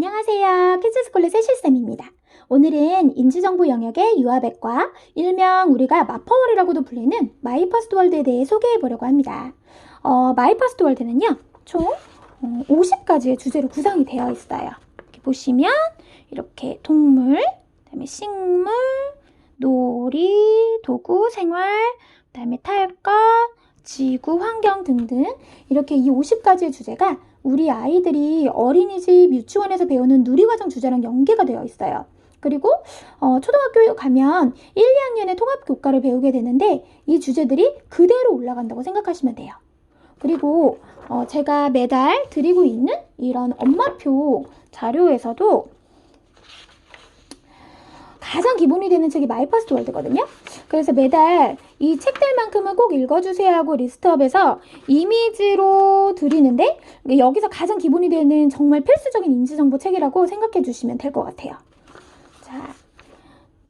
안녕하세요. 키즈스쿨의 세실쌤입니다. 오늘은 인지정보 영역의 유아백과 일명 우리가 마퍼월이라고도 불리는 마이퍼스트 월드에 대해 소개해 보려고 합니다. 어, 마이퍼스트 월드는요, 총 어, 50가지의 주제로 구성이 되어 있어요. 이렇게 보시면 이렇게 동물, 그다음에 식물, 놀이, 도구, 생활, 그다음에 탈 것, 지구, 환경 등등 이렇게 이 50가지의 주제가 우리 아이들이 어린이집 유치원에서 배우는 누리과정 주제랑 연계가 되어 있어요. 그리고 어, 초등학교에 가면 1, 2학년의 통합 교과를 배우게 되는데 이 주제들이 그대로 올라간다고 생각하시면 돼요. 그리고 어, 제가 매달 드리고 있는 이런 엄마표 자료에서도 가장 기본이 되는 책이 마이퍼스트 월드거든요. 그래서 매달 이 책들만큼은 꼭 읽어주세요 하고 리스트업해서 이미지로 드리는데 여기서 가장 기본이 되는 정말 필수적인 인지정보 책이라고 생각해 주시면 될 것 같아요. 자,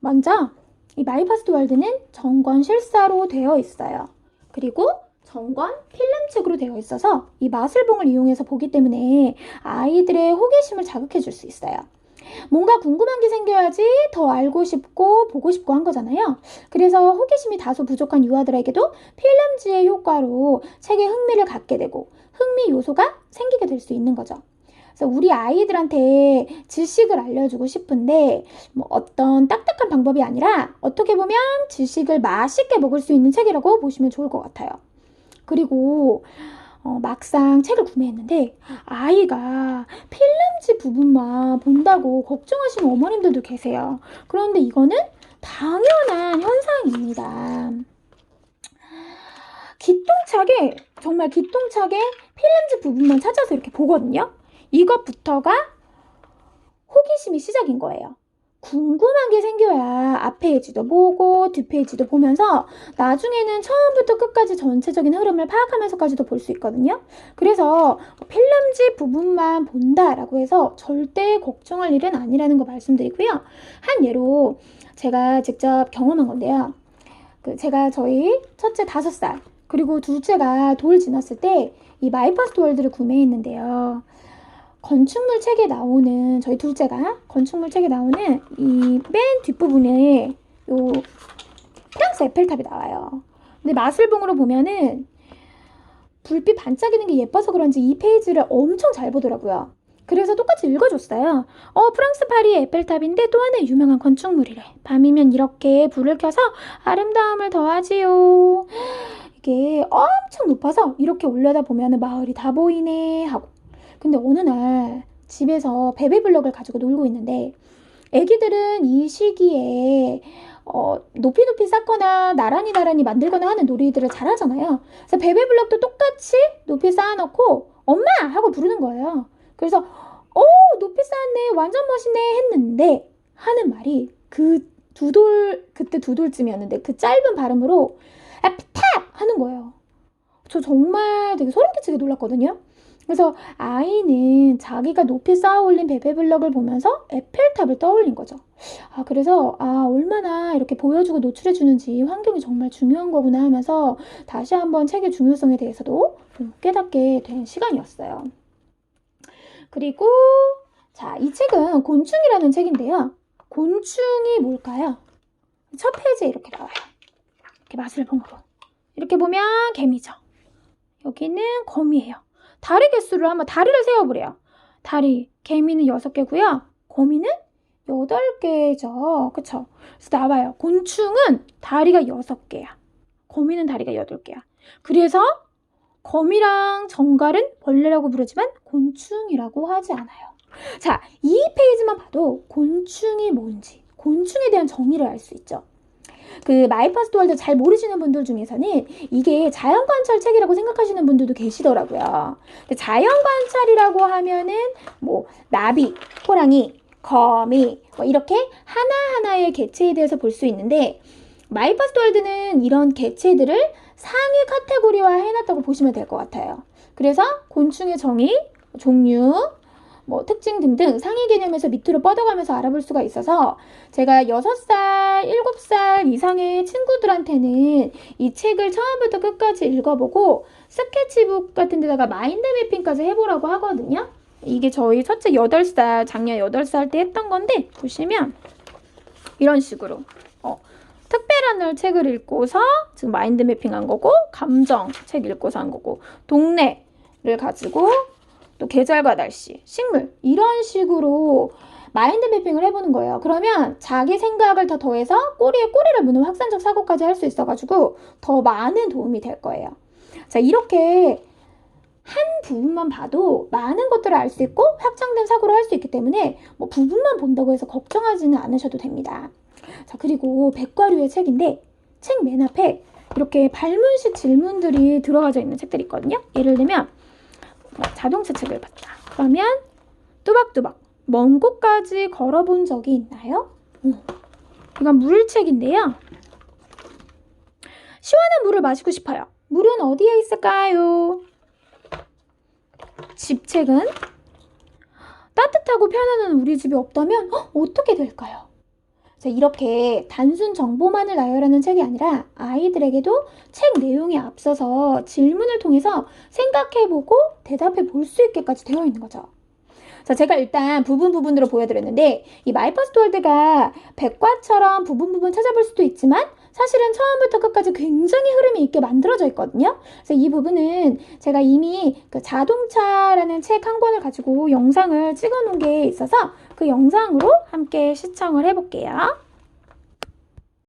먼저 이 마이퍼스트 월드는 정권 실사로 되어 있어요. 그리고 정권 필름책으로 되어 있어서 이 마술봉을 이용해서 보기 때문에 아이들의 호기심을 자극해 줄 수 있어요. 뭔가 궁금한 게 생겨야지 더 알고 싶고 보고 싶고 한 거잖아요. 그래서 호기심이 다소 부족한 유아들에게도 필름지의 효과로 책에 흥미를 갖게 되고 흥미 요소가 생기게 될 수 있는 거죠. 그래서 우리 아이들한테 지식을 알려주고 싶은데 뭐 어떤 딱딱한 방법이 아니라 어떻게 보면 지식을 맛있게 먹을 수 있는 책이라고 보시면 좋을 것 같아요. 그리고 어, 막상 책을 구매했는데 아이가 필름지 부분만 본다고 걱정하시는 어머님들도 계세요. 그런데 이거는 당연한 현상입니다. 기똥차게 정말 기똥차게 필름지 부분만 찾아서 이렇게 보거든요. 이것부터가 호기심이 시작인 거예요. 궁금한 게 생겨야 앞 페이지도 보고 뒷 페이지도 보면서 나중에는 처음부터 끝까지 전체적인 흐름을 파악하면서까지도 볼 수 있거든요. 그래서 필름지 부분만 본다라고 해서 절대 걱정할 일은 아니라는 거 말씀드리고요. 한 예로 제가 직접 경험한 건데요. 그 제가 저희 첫째 다섯 살 그리고 둘째가 돌 지났을 때 이 마이퍼스트 월드를 구매했는데요. 건축물 책에 나오는 저희 둘째가 건축물 책에 나오는 이 맨 뒷부분에 요 프랑스 에펠탑이 나와요. 근데 마술봉으로 보면은 불빛 반짝이는 게 예뻐서 그런지 이 페이지를 엄청 잘 보더라고요. 그래서 똑같이 읽어줬어요. 어, 프랑스 파리 에펠탑인데 또 하나의 유명한 건축물이래. 밤이면 이렇게 불을 켜서 아름다움을 더하지요. 이게 엄청 높아서 이렇게 올려다 보면 마을이 다 보이네 하고 근데 어느 날 집에서 베베블럭을 가지고 놀고 있는데 애기들은 이 시기에 어, 높이 높이 쌓거나 나란히 나란히 만들거나 하는 놀이들을 잘 하잖아요. 그래서 베베블럭도 똑같이 높이 쌓아놓고 엄마! 하고 부르는 거예요. 그래서 오 높이 쌓았네 완전 멋있네 했는데 하는 말이 그 두 돌 그때 두 돌쯤이었는데 그 짧은 발음으로 아피탑 하는 거예요. 저 정말 되게 소름 끼치게 놀랐거든요. 그래서 아이는 자기가 높이 쌓아 올린 베베블럭을 보면서 에펠탑을 떠올린 거죠. 아, 그래서, 아, 얼마나 이렇게 보여주고 노출해주는지 환경이 정말 중요한 거구나 하면서 다시 한번 책의 중요성에 대해서도 좀 깨닫게 된 시간이었어요. 그리고, 자, 이 책은 곤충이라는 책인데요. 곤충이 뭘까요? 첫 페이지에 이렇게 나와요. 이렇게 마술봉으로. 이렇게 보면 개미죠. 여기는 거미예요. 다리 개수를 한번 다리를 세어보래요. 다리, 개미는 6개고요. 거미는 8개죠. 그쵸? 그래서 나와요. 곤충은 다리가 6개야. 거미는 다리가 8개야. 그래서 거미랑 정갈은 벌레라고 부르지만 곤충이라고 하지 않아요. 자, 이 페이지만 봐도 곤충이 뭔지, 곤충에 대한 정의를 알 수 있죠. 그 마이퍼스트 월드 잘 모르시는 분들 중에서는 이게 자연 관찰 책이라고 생각하시는 분들도 계시더라고요. 자연 관찰이라고 하면은 뭐 나비, 호랑이, 거미 뭐 이렇게 하나하나의 개체에 대해서 볼 수 있는데 마이퍼스트 월드는 이런 개체들을 상위 카테고리화 해놨다고 보시면 될 것 같아요. 그래서 곤충의 정의, 종류, 뭐 특징 등등 상위 개념에서 밑으로 뻗어가면서 알아볼 수가 있어서 제가 6살, 7살 이상의 친구들한테는 이 책을 처음부터 끝까지 읽어보고 스케치북 같은 데다가 마인드 매핑까지 해보라고 하거든요. 이게 저희 첫째 8살, 작년 8살 때 했던 건데, 보시면, 이런 식으로. 어, 특별한을 책을 읽고서 지금 마인드 매핑 한 거고, 감정 책 읽고서 한 거고, 동네를 가지고, 또 계절과 날씨, 식물, 이런 식으로 마인드 매핑을 해보는 거예요. 그러면 자기 생각을 더 더해서 꼬리에 꼬리를 무는 확산적 사고까지 할 수 있어가지고 더 많은 도움이 될 거예요. 자, 이렇게 한 부분만 봐도 많은 것들을 알 수 있고 확장된 사고를 할 수 있기 때문에 뭐 부분만 본다고 해서 걱정하지는 않으셔도 됩니다. 자, 그리고 백과류의 책인데 책 맨 앞에 이렇게 발문식 질문들이 들어가져 있는 책들이 있거든요. 예를 들면 뭐 자동차 책을 봤다. 그러면 뚜박뚜박 먼 곳까지 걸어본 적이 있나요? 어. 이건 물책인데요. 시원한 물을 마시고 싶어요. 물은 어디에 있을까요? 집책은 따뜻하고 편안한 우리 집이 없다면 헉, 어떻게 될까요? 자, 이렇게 단순 정보만을 나열하는 책이 아니라 아이들에게도 책 내용에 앞서서 질문을 통해서 생각해보고 대답해 볼 수 있게까지 되어 있는 거죠. 자, 제가 일단 부분 부분으로 보여드렸는데 이 마이퍼스트 월드가 백과처럼 부분 부분 찾아볼 수도 있지만 사실은 처음부터 끝까지 굉장히 흐름이 있게 만들어져 있거든요. 그래서 이 부분은 제가 이미 그 자동차라는 책 한 권을 가지고 영상을 찍어 놓은 게 있어서 그 영상으로 함께 시청을 해볼게요.